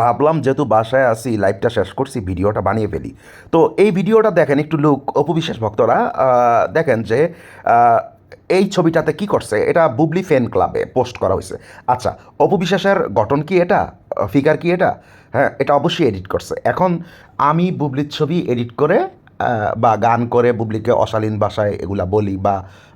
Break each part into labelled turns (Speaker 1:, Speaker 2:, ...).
Speaker 1: ভাবলাম যেহেতু বাসায় আসি লাইভটা শেষ করছি, ভিডিওটা বানিয়ে ফেলি। তো এই ভিডিওটা দেখেন একটু লোক, অপবিশ্বাস ভক্তরা দেখেন যে এই ছবিটাতে কি করছে? এটা বুবলি ফ্যান ক্লাবে পোস্ট করা হয়েছে। আচ্ছা অপবিশ্বাসের গঠন কি এটা? ফিগার কি এটা? হ্যাঁ এটা অবশ্যই এডিট করছে। এখন আমি বুবলির ছবি এডিট করে বা গান করে বুবলিকে অশালীন ভাষায় এগুলা বলি বা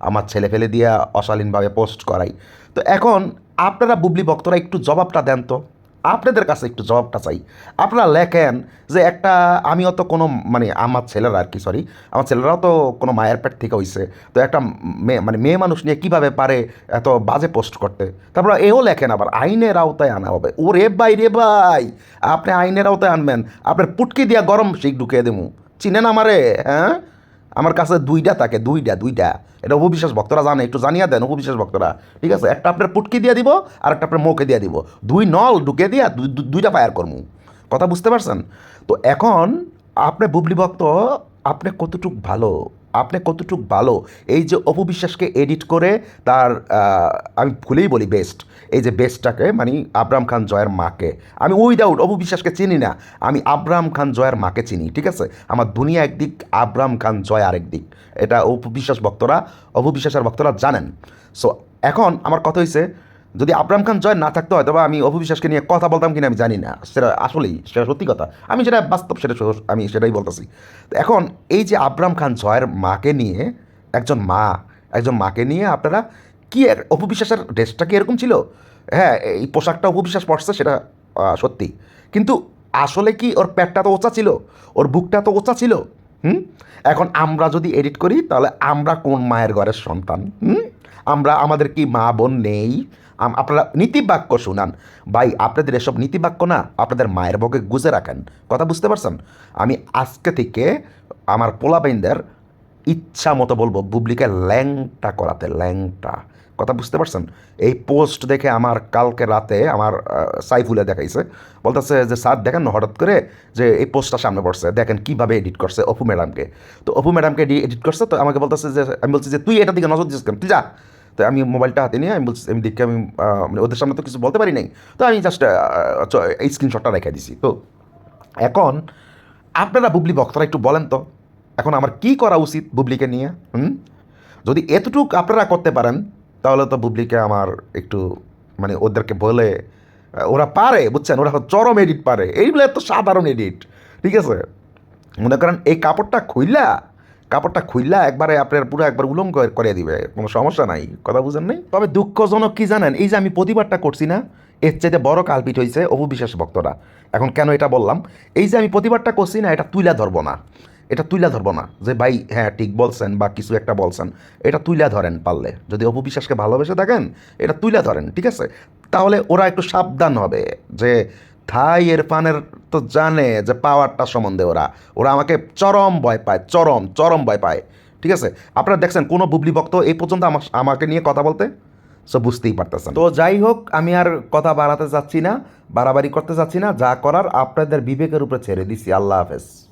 Speaker 1: আমার ছেলে ফেলে দিয়ে অশালীনভাবে পোস্ট করাই। তো এখন আপনারা বুবলি ভক্তরা একটু জবাবটা দেন তো। আপনাদের কাছে একটু জবাবটা চাই। আপনারা লেখেন যে একটা আমিও তো কোনো মানে আমার ছেলেরা আর কি সরি আমার ছেলেরাও তো কোনো মায়ের পেট থেকে হইছে। তো একটা মেয়ে মানে মেয়ে মানুষ নিয়ে কীভাবে পারে এত বাজে পোস্ট করতে? তারপর এও লেখেন আবার, আইনের আওতায় আনা হবে। ও রে ভাই রে ভাই, আপনি আইনের আওতায় আনবেন। আপনার পুটকি দিয়া গরম শিখ ঢুকিয়ে দেবো চিনেন আমারে হ্যাঁ? আমার কাছে দুইটা থাকে, দুইটা দুইটা। এটা অবিশ্বাস ভক্তরা জানে, একটু জানিয়ে দেন অবিশ্বাস ভক্তরা। ঠিক আছে? একটা আপনার পুটকি দিয়ে দিব, আর একটা আপনার মুখে দিয়ে দিব। দুই নল ঢুকে দিয়া দুই- দুই- দুইটা পায়ার করমু। কথা বুঝতে পারছেন? তো এখন, আপনি বুবলি ভক্ত, আপনি কতটুক ভালো? আপনি কতটুক ভালো, এই যে অপবিশ্বাসকে এডিট করে তার আমি ভুলেই বলি বেস্ট এই যে বেস্টটাকে মানে আবরাম খান জয়ের মাকে। আমি উইদাউট অপবিশ্বাসকে চিনি না, আমি আবরাম খান জয়ের মাকে চিনি, ঠিক আছে? আমার দুনিয়া একদিক, আবরাম খান জয় আরেক দিক। এটা অপবিশ্বাস ভক্তরা অপবিশ্বাসের ভক্তরা জানেন। সো এখন আমার কথা হয়েছে যদি আবরাম খান জয় না থাকতো হয়তো বা আমি অপবিশ্বাসকে নিয়ে কথা বলতাম কিনা আমি জানি না। সেটা আসলেই, সেটা সত্যি কথা। আমি যেটা বাস্তব, সেটা আমি সেটাই বলতেছি। তো এখন এই যে আবরাম খান জয়ের মাকে নিয়ে, একজন মা, একজন মাকে নিয়ে আপনারা কি এক- অপবিশ্বাসের ড্রেসটা কি এরকম ছিল? হ্যাঁ এই পোশাকটা অপবিশ্বাস পড়ছে সেটা সত্যি। কিন্তু আসলে কি ওর পেটটা তো ওচা ছিল? ওর বুকটা তো ওচা ছিল? হুম? এখন আমরা যদি এডিট করি, তাহলে আমরা কোন মায়ের ঘরের সন্তান? হুম? আমরা, আমাদের কি মা বোন নেই? আপনারা নীতিবাক্য শুনান। ভাই, আপনাদের এসব নীতিবাক্য না, আপনাদের মায়ের বকে গুজে রাখেন। কথা বুঝতে পারছেন? আমি আজকে থেকে আমার পোলাবাইনদের ইচ্ছা মতো বলব, বুবলিকে ল্যাংটা করাতে, ল্যাংটা। কথা বুঝতে পারছেন? এই পোস্ট দেখে আমার কালকে রাতে আমার সাইফুলে দেখাইছে। বলতেছে যে, স্যার, দেখেন না, হঠাৎ করে যে এই পোস্টটা সামনে পড়ছে। দেখেন কীভাবে এডিট করছে অপু ম্যাডামকে। তো অপু ম্যাডামকে এডিট করছে, তো আমাকে বলতেছে যে, আমি বলছি যে, তুই এটার দিকে নজর দিস কেন? তুই যা। তো আমি মোবাইলটা হাতে নিয়ে আমি বলছি, আমি দেখে আমি মানে ওদের সামনে তো কিছু বলতে পারি নাই। তো আমি জাস্ট এই স্ক্রিনশটটা রেখে দিছি। তো এখন আপনারা বুবলি বক্তারা একটু বলেন তো, এখন আমার কি করা উচিত বুবলিকে নিয়ে? হুম? যদি এতটুক আপনারা করতে পারেন, তাহলে তো বুবলিকে আমার একটু মানে ওদেরকে বলে ওরা পারে, বুঝছেন? ওরা চরম এডিট পারে। এইগুলো এত সাধারণ এডিট ঠিক আছে? মনে করেন এই কাপড়টা খুইলা কাপড়টা খুললা একবারে আপনার পুরো একবার উলঙ্গ করে দিবে, কোনো সমস্যা নাই, কথা বুঝেন নাই? তবে দুঃখজনক কি জানেন, এই যে আমি প্রতিবাদটা করছি না, এর চাইতে বড় কালপিট হয়েছে অপবিশ্বাস ভক্তরা। এখন কেন এটা বললাম? এই যে আমি প্রতিবাদটা করছি না, এটা তুইলা ধরবো না। এটা তুইলা ধরবো না যে ভাই হ্যাঁ ঠিক বলছেন বা কিছু একটা বলছেন, এটা তুইলা ধরেন পারলে। যদি অপবিশ্বাসকে ভালোবেসে থাকেন, এটা তুইলা ধরেন, ঠিক আছে? তাহলে ওরা একটু সাবধান হবে যে থাই ইরফানের তো জানে যে পাওয়ারটা সম্বন্ধে ওরা। ওরা আমাকে চরম ভয় পায়, চরম চরম ভয় পায়। ঠিক আছে? আপনারা দেখছেন, কোনো বুবলি ভক্ত এই পর্যন্ত আমাকে নিয়ে কথা বলতে? সো বুঝতেই পারতেছেন। তো যাই হোক, আমি আর কথা বাড়াতে চাচ্ছি না, বাড়াবাড়ি করতে চাচ্ছি না, যা করার আপনাদের বিবেকের উপরে ছেড়ে দিছি। আল্লাহ হাফেজ।